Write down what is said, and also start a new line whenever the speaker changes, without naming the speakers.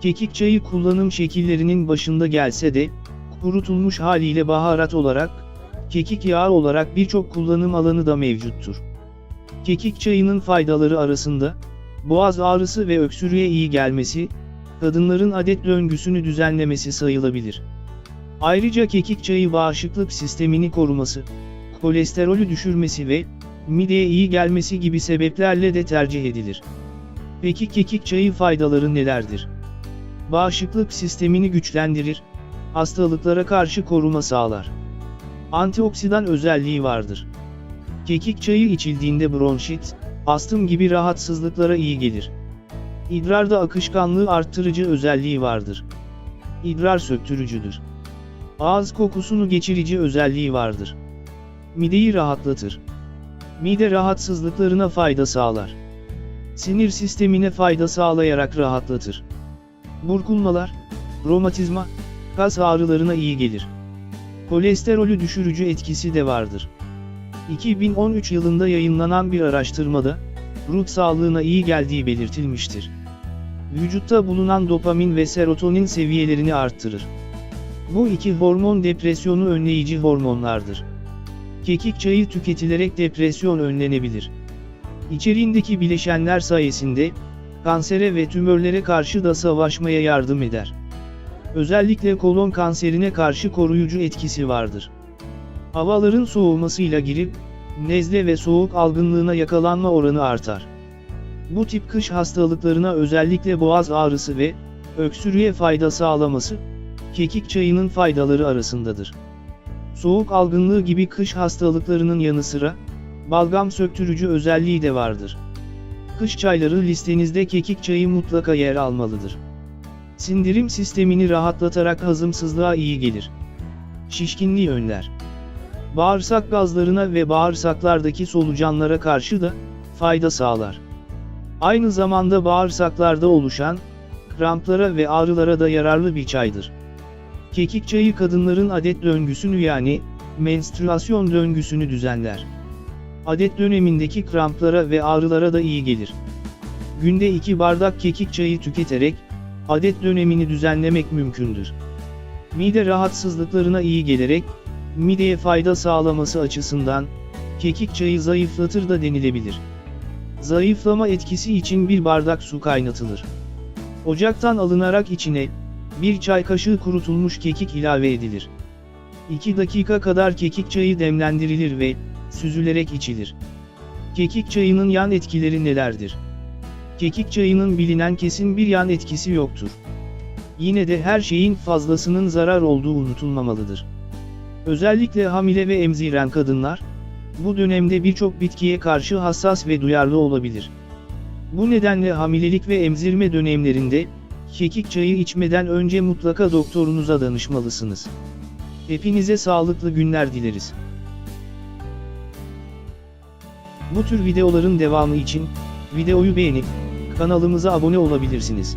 Kekik çayı kullanım şekillerinin başında gelse de, kurutulmuş haliyle baharat olarak, kekik yağı olarak birçok kullanım alanı da mevcuttur. Kekik çayının faydaları arasında, boğaz ağrısı ve öksürüğe iyi gelmesi, kadınların adet döngüsünü düzenlemesi sayılabilir. Ayrıca kekik çayı bağışıklık sistemini koruması, kolesterolü düşürmesi ve mideye iyi gelmesi gibi sebeplerle de tercih edilir. Peki kekik çayı faydaları nelerdir? Bağışıklık sistemini güçlendirir, hastalıklara karşı koruma sağlar. Antioksidan özelliği vardır. Kekik çayı içildiğinde bronşit, astım gibi rahatsızlıklara iyi gelir. İdrarda akışkanlığı arttırıcı özelliği vardır. İdrar söktürücüdür. Ağız kokusunu geçirici özelliği vardır. Mideyi rahatlatır. Mide rahatsızlıklarına fayda sağlar. Sinir sistemine fayda sağlayarak rahatlatır. Burkulmalar, romatizma, kas ağrılarına iyi gelir. Kolesterolü düşürücü etkisi de vardır. 2013 yılında yayınlanan bir araştırmada, ruh sağlığına iyi geldiği belirtilmiştir. Vücutta bulunan dopamin ve serotonin seviyelerini arttırır. Bu iki hormon depresyonu önleyici hormonlardır. Kekik çayı tüketilerek depresyon önlenebilir. İçeriğindeki bileşenler sayesinde, kansere ve tümörlere karşı da savaşmaya yardım eder. Özellikle kolon kanserine karşı koruyucu etkisi vardır. Havaların soğumasıyla girip, nezle ve soğuk algınlığına yakalanma oranı artar. Bu tip kış hastalıklarına özellikle boğaz ağrısı ve öksürüğe fayda sağlaması, kekik çayının faydaları arasındadır. Soğuk algınlığı gibi kış hastalıklarının yanı sıra, balgam söktürücü özelliği de vardır. Kış çayları listenizde kekik çayı mutlaka yer almalıdır. Sindirim sistemini rahatlatarak hazımsızlığa iyi gelir. Şişkinliği önler. Bağırsak gazlarına ve bağırsaklardaki solucanlara karşı da fayda sağlar. Aynı zamanda bağırsaklarda oluşan kramplara ve ağrılara da yararlı bir çaydır. Kekik çayı kadınların adet döngüsünü yani menstrüasyon döngüsünü düzenler. Adet dönemindeki kramplara ve ağrılara da iyi gelir. Günde 2 bardak kekik çayı tüketerek adet dönemini düzenlemek mümkündür. Mide rahatsızlıklarına iyi gelerek mideye fayda sağlaması açısından kekik çayı zayıflatır da denilebilir. Zayıflama etkisi için bir bardak su kaynatılır. Ocaktan alınarak içine bir çay kaşığı kurutulmuş kekik ilave edilir. 2 dakika kadar kekik çayı demlendirilir ve süzülerek içilir. Kekik çayının yan etkileri nelerdir? Kekik çayının bilinen kesin bir yan etkisi yoktur. Yine de her şeyin fazlasının zarar olduğu unutulmamalıdır. Özellikle hamile ve emziren kadınlar, bu dönemde birçok bitkiye karşı hassas ve duyarlı olabilir. Bu nedenle hamilelik ve emzirme dönemlerinde, kekik çayı içmeden önce mutlaka doktorunuza danışmalısınız. Hepinize sağlıklı günler dileriz. Bu tür videoların devamı için, videoyu beğenip, kanalımıza abone olabilirsiniz.